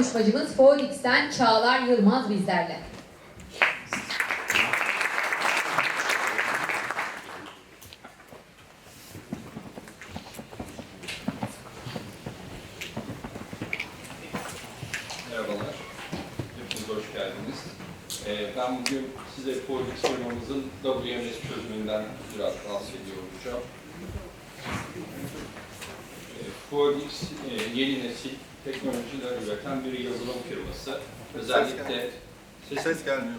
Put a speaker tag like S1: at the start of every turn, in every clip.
S1: konuşmacımız Phoenix'ten Çağlar Yılmaz bizlerle.
S2: Merhabalar, hepiniz hoş geldiniz. Ee, ben bugün size Fortix firmamızın WMS çözümünden biraz bahsediyor olacağım. Ee, Fortix e, yeni nesil teknolojiler üreten bir yazılım firması. Özellikle ses,
S3: Ses gelmiyor.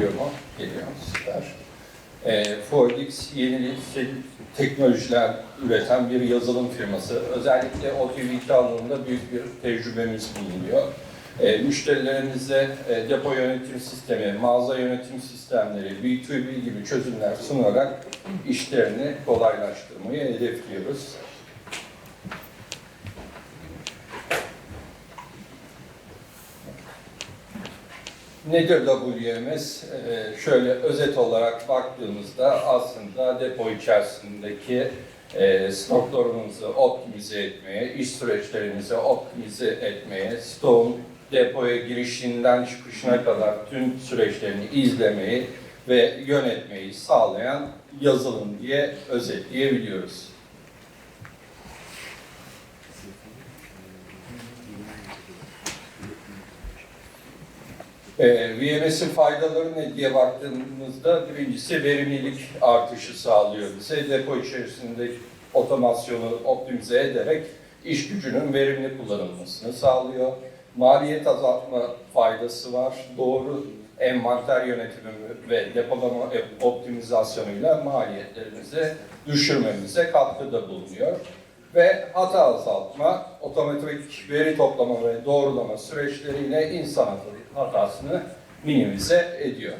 S2: Geliyor mu? Geliyor. Süper. E, Fortix yeni nesil teknolojiler üreten bir yazılım firması. Özellikle OTV alanında büyük bir tecrübemiz bulunuyor. E, müşterilerimize e, depo yönetim sistemi, mağaza yönetim sistemleri, B2B gibi çözümler sunarak işlerini kolaylaştırmayı hedefliyoruz. Nedir WMS? Ee, şöyle özet olarak baktığımızda aslında depo içerisindeki e, stoklarımızı optimize etmeye, iş süreçlerimizi optimize etmeye, stoğun depoya girişinden çıkışına kadar tüm süreçlerini izlemeyi ve yönetmeyi sağlayan yazılım diye özetleyebiliyoruz. Ee, VMS'in faydaları ne diye baktığımızda birincisi verimlilik artışı sağlıyor bize. Depo içerisinde otomasyonu optimize ederek iş gücünün verimli kullanılmasını sağlıyor. Maliyet azaltma faydası var. Doğru envanter yönetimi ve depolama optimizasyonuyla maliyetlerimizi düşürmemize katkıda bulunuyor. Ve hata azaltma, otomatik veri toplama ve doğrulama süreçleriyle insan hatasını minimize ediyor.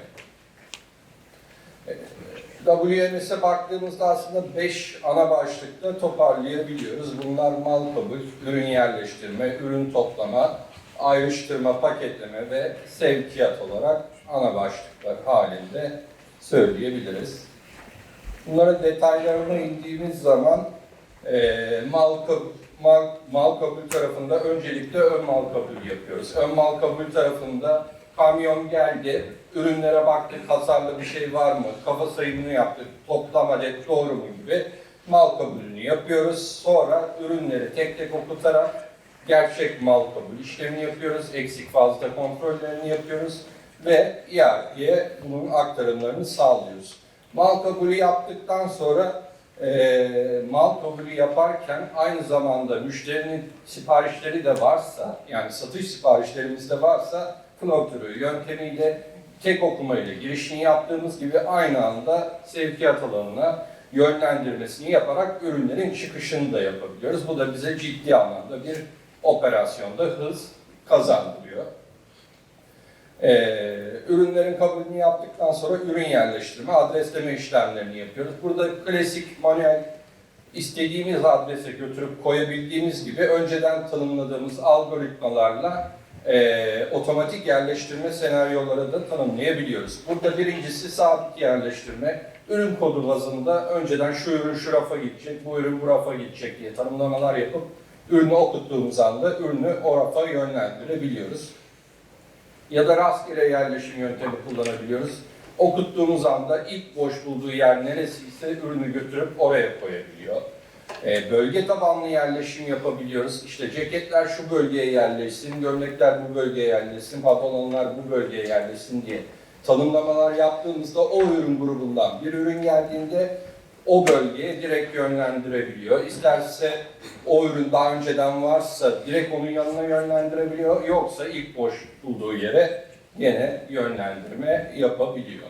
S2: WMS'e baktığımızda aslında 5 ana başlıkta toparlayabiliyoruz. Bunlar mal kabul, ürün yerleştirme, ürün toplama, ayrıştırma, paketleme ve sevkiyat olarak ana başlıklar halinde söyleyebiliriz. Bunların detaylarına indiğimiz zaman e, mal, mal, mal kabul tarafında öncelikle ön mal kabul yapıyoruz. Ön mal kabul tarafında kamyon geldi, ürünlere baktık, hasarlı bir şey var mı, kafa sayımını yaptık, toplam adet doğru mu gibi mal kabulünü yapıyoruz. Sonra ürünleri tek tek okutarak gerçek mal kabul işlemini yapıyoruz, eksik fazla kontrollerini yapıyoruz ve iadeye bunun aktarımlarını sağlıyoruz. Mal kabulü yaptıktan sonra e, mal kabulü yaparken aynı zamanda müşterinin siparişleri de varsa, yani satış siparişlerimiz de varsa flow yöntemiyle tek okumayla girişini yaptığımız gibi aynı anda sevkiyat alanına yönlendirmesini yaparak ürünlerin çıkışını da yapabiliyoruz. Bu da bize ciddi anlamda bir operasyonda hız kazandırıyor. Ee, ürünlerin kabulünü yaptıktan sonra ürün yerleştirme, adresleme işlemlerini yapıyoruz. Burada klasik manuel istediğimiz adrese götürüp koyabildiğimiz gibi önceden tanımladığımız algoritmalarla e, otomatik yerleştirme senaryoları da tanımlayabiliyoruz. Burada birincisi sabit yerleştirme. Ürün kodu bazında önceden şu ürün şu rafa gidecek, bu ürün bu rafa gidecek diye tanımlamalar yapıp ürünü okuttuğumuz anda ürünü o rafa yönlendirebiliyoruz ya da rastgele yerleşim yöntemi kullanabiliyoruz. Okuttuğumuz anda ilk boş bulduğu yer neresiyse ürünü götürüp oraya koyabiliyor. Ee, bölge tabanlı yerleşim yapabiliyoruz. İşte ceketler şu bölgeye yerleşsin, gömlekler bu bölgeye yerleşsin, pantolonlar bu bölgeye yerleşsin diye tanımlamalar yaptığımızda o ürün grubundan bir ürün geldiğinde o bölgeye direkt yönlendirebiliyor. İsterse o ürün daha önceden varsa direkt onun yanına yönlendirebiliyor. Yoksa ilk boş bulduğu yere yine yönlendirme yapabiliyor.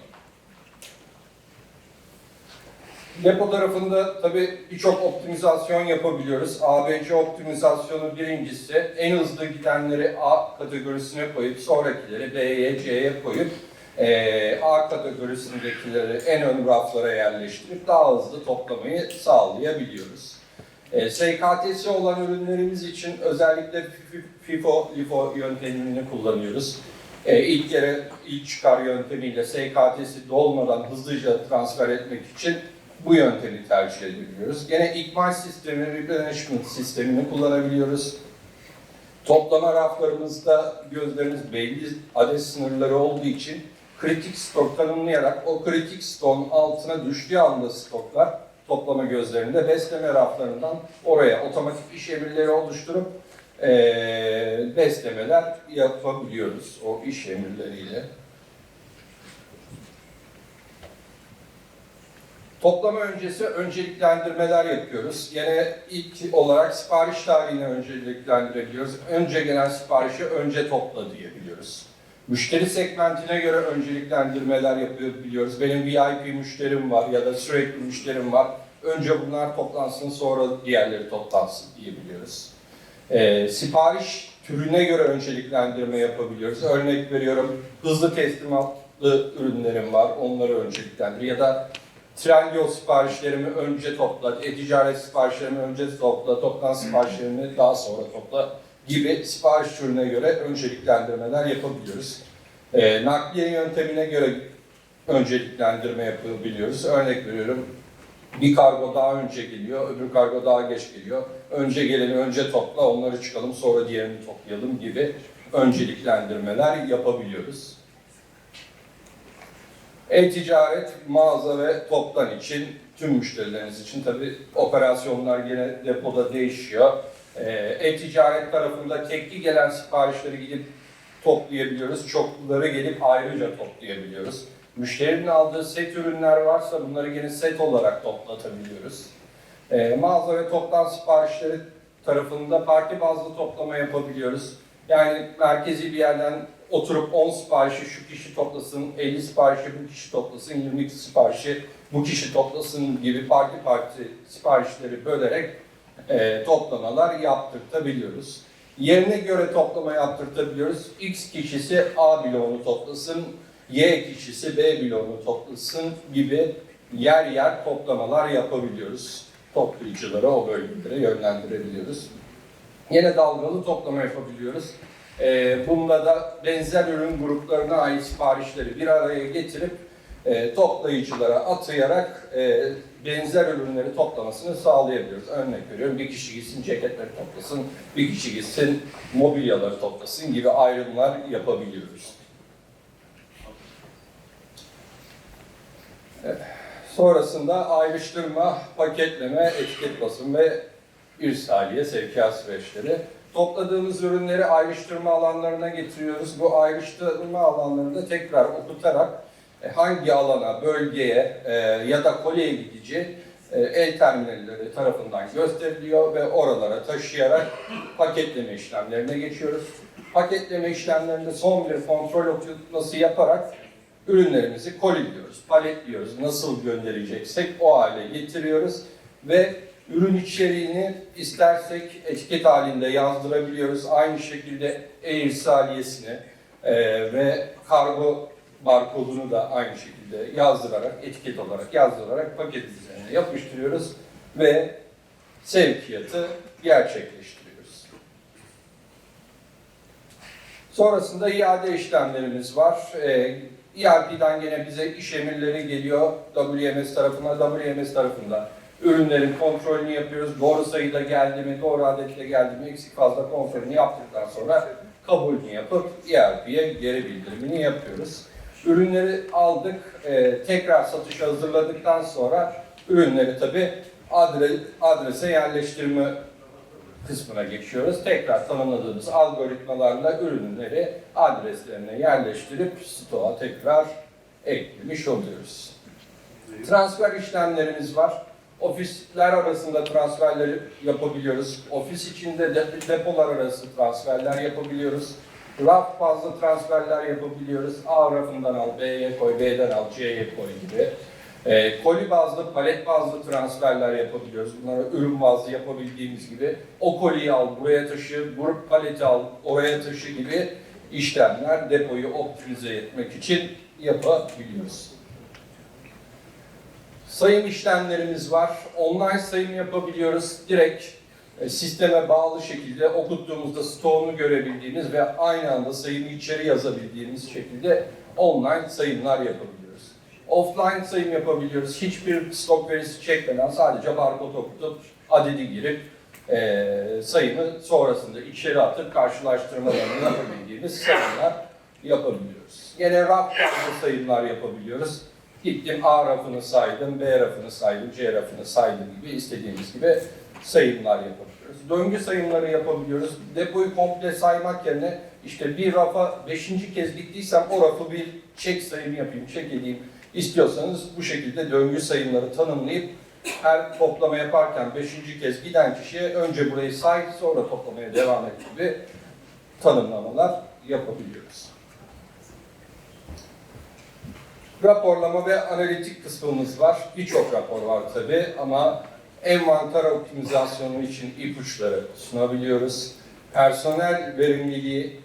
S2: Depo tarafında tabii birçok optimizasyon yapabiliyoruz. ABC optimizasyonu birincisi en hızlı gidenleri A kategorisine koyup sonrakileri B'ye, C'ye koyup eee, A kategorisindekileri en ön raflara yerleştirip daha hızlı toplamayı sağlayabiliyoruz. E, SKT'si olan ürünlerimiz için özellikle FIFO, LIFO yöntemini kullanıyoruz. E, ilk kere ilk çıkar yöntemiyle SKT'si dolmadan hızlıca transfer etmek için bu yöntemi tercih ediyoruz. Gene ikmal sistemi, replenishment sistemini kullanabiliyoruz. Toplama raflarımızda gözlerimiz belli adet sınırları olduğu için kritik stok tanımlayarak o kritik stokun altına düştüğü anda stoklar toplama gözlerinde besleme raflarından oraya otomatik iş emirleri oluşturup eee beslemeler yapabiliyoruz o iş emirleriyle. Toplama öncesi önceliklendirmeler yapıyoruz. Yine ilk olarak sipariş tarihini önceliklendirebiliyoruz. Önce gelen siparişi önce topla diyebiliyoruz. Müşteri segmentine göre önceliklendirmeler yapabiliyoruz. Benim VIP müşterim var ya da sürekli müşterim var. Önce bunlar toplansın sonra diğerleri toplansın diyebiliyoruz. Ee, sipariş türüne göre önceliklendirme yapabiliyoruz. Örnek veriyorum hızlı teslimatlı ürünlerim var onları önceliklendir ya da Trendyol siparişlerimi önce topla, e-ticaret siparişlerimi önce topla, toptan siparişlerimi daha sonra topla gibi sipariş türüne göre önceliklendirmeler yapabiliyoruz. Ee, nakliye yöntemine göre önceliklendirme yapabiliyoruz. Örnek veriyorum, bir kargo daha önce geliyor, öbür kargo daha geç geliyor. Önce geleni önce topla, onları çıkalım, sonra diğerini toplayalım gibi önceliklendirmeler yapabiliyoruz. E-ticaret, mağaza ve toptan için, tüm müşterileriniz için tabi operasyonlar yine depoda değişiyor. Ee, E-ticaret tarafında tekli gelen siparişleri gidip toplayabiliyoruz. Çokluları gelip ayrıca toplayabiliyoruz. Müşterinin aldığı set ürünler varsa bunları yine set olarak toplatabiliyoruz. Ee, mağaza ve toptan siparişleri tarafında parti bazlı toplama yapabiliyoruz. Yani merkezi bir yerden oturup 10 siparişi şu kişi toplasın, 50 siparişi bu kişi toplasın, 22 siparişi bu kişi toplasın gibi parti parti siparişleri bölerek e, toplamalar yaptırtabiliyoruz. Yerine göre toplama yaptırtabiliyoruz. X kişisi A bloğunu toplasın, Y kişisi B bloğunu toplasın gibi yer yer toplamalar yapabiliyoruz. Toplayıcılara o bölgelere yönlendirebiliyoruz. Yine dalgalı toplama yapabiliyoruz. Ee, bunda da benzer ürün gruplarına ait siparişleri bir araya getirip e, toplayıcılara atayarak e, benzer ürünleri toplamasını sağlayabiliyoruz. Örnek veriyorum bir kişi gitsin ceketleri toplasın, bir kişi gitsin mobilyaları toplasın gibi ayrımlar yapabiliyoruz. Evet. Sonrasında ayrıştırma, paketleme, etiket basım ve irsaliye, sevkiyat süreçleri. Topladığımız ürünleri ayrıştırma alanlarına getiriyoruz. Bu ayrıştırma alanlarında tekrar okutarak hangi alana, bölgeye e, ya da kolye gidici e, el terminalleri tarafından gösteriliyor ve oralara taşıyarak paketleme işlemlerine geçiyoruz. Paketleme işlemlerinde son bir kontrol okutması yaparak ürünlerimizi koliliyoruz, paletliyoruz. Nasıl göndereceksek o hale getiriyoruz ve ürün içeriğini istersek etiket halinde yazdırabiliyoruz. Aynı şekilde e-irsaliyesini e, ve kargo barkodunu da aynı şekilde yazdırarak, etiket olarak yazdırarak paket üzerine yapıştırıyoruz ve sevkiyatı gerçekleştiriyoruz. Sonrasında iade işlemlerimiz var. E, ERP'den gene bize iş emirleri geliyor WMS tarafına, WMS tarafında ürünlerin kontrolünü yapıyoruz. Doğru sayıda geldi mi, doğru adetle geldi mi, eksik fazla kontrolünü yaptıktan sonra kabulünü yapıp ERP'ye geri bildirimini yapıyoruz. Ürünleri aldık, e, tekrar satışa hazırladıktan sonra ürünleri tabi adre, adrese yerleştirme kısmına geçiyoruz. Tekrar tanımladığımız algoritmalarla ürünleri adreslerine yerleştirip stoğa tekrar eklemiş oluyoruz. Transfer işlemlerimiz var. Ofisler arasında transferleri yapabiliyoruz. Ofis içinde de, depolar arası transferler yapabiliyoruz. Raf bazlı transferler yapabiliyoruz. A rafından al, B'ye koy, B'den al, C'ye koy gibi. E, koli bazlı, palet bazlı transferler yapabiliyoruz. Bunları ürün bazlı yapabildiğimiz gibi o koliyi al, buraya taşı, bu paleti al, oraya taşı gibi işlemler depoyu optimize etmek için yapabiliyoruz. Sayım işlemlerimiz var. Online sayım yapabiliyoruz. Direkt sisteme bağlı şekilde okuttuğumuzda stoğunu görebildiğimiz ve aynı anda sayımı içeri yazabildiğimiz şekilde online sayımlar yapabiliyoruz. Offline sayım yapabiliyoruz. Hiçbir stok verisi çekmeden sadece barkod okutup adedi girip e, sayımı sonrasında içeri atıp karşılaştırmalarını yapabildiğimiz sayımlar yapabiliyoruz. Gene raf bazlı sayımlar yapabiliyoruz. Gittim A rafını saydım, B rafını saydım, C rafını saydım gibi istediğimiz gibi sayımlar yapabiliyoruz. Döngü sayımları yapabiliyoruz. Depoyu komple saymak yerine işte bir rafa beşinci kez gittiysem o rafı bir çek sayım yapayım, çek edeyim istiyorsanız bu şekilde döngü sayımları tanımlayıp her toplama yaparken beşinci kez giden kişiye önce burayı say sonra toplamaya devam et gibi tanımlamalar yapabiliyoruz. Raporlama ve analitik kısmımız var. Birçok rapor var tabi ama envanter optimizasyonu için ipuçları sunabiliyoruz. Personel verimliliği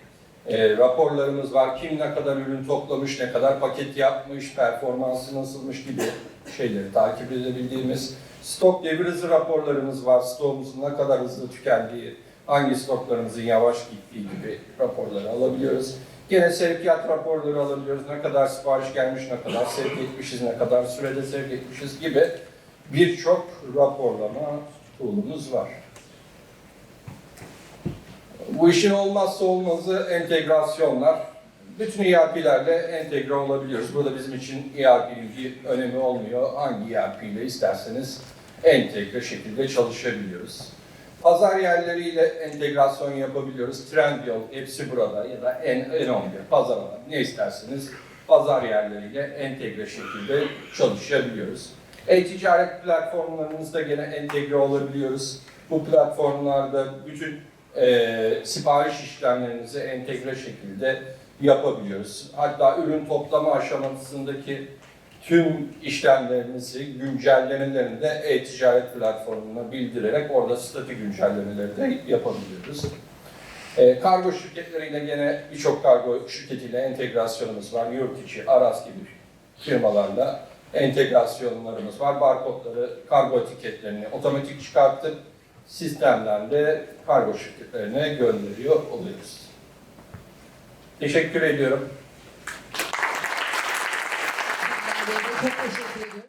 S2: e, raporlarımız var. Kim ne kadar ürün toplamış, ne kadar paket yapmış, performansı nasılmış gibi şeyleri takip edebildiğimiz stok devir hızı raporlarımız var. Stoğumuzun ne kadar hızlı tükendiği, hangi stoklarımızın yavaş gittiği gibi raporları alabiliyoruz. Gene sevkiyat raporları alabiliyoruz. Ne kadar sipariş gelmiş, ne kadar sevk etmişiz, ne kadar sürede sevk etmişiz gibi birçok raporlama tool'umuz var. Bu işin olmazsa olmazı entegrasyonlar. Bütün ERP'lerle entegre olabiliyoruz. Burada bizim için ERP'nin bir önemi olmuyor. Hangi ERP ile isterseniz entegre şekilde çalışabiliyoruz. Pazar yerleriyle entegrasyon yapabiliyoruz. Trendyol hepsi burada ya da N- N11, pazar alanı ne isterseniz pazar yerleriyle entegre şekilde çalışabiliyoruz. E-ticaret platformlarımızda gene entegre olabiliyoruz. Bu platformlarda bütün e, sipariş işlemlerinizi entegre şekilde yapabiliyoruz. Hatta ürün toplama aşamasındaki tüm işlemlerinizi, güncellemelerini de e-ticaret platformuna bildirerek orada statü güncellemeleri de yapabiliyoruz. E, kargo şirketleriyle gene birçok kargo şirketiyle entegrasyonumuz var. Yurt içi, Aras gibi firmalarla entegrasyonlarımız var. Barkodları, kargo etiketlerini otomatik çıkartıp sistemden de kargo şirketlerine gönderiyor oluyoruz. Teşekkür ediyorum.
S1: Çok teşekkür ediyorum.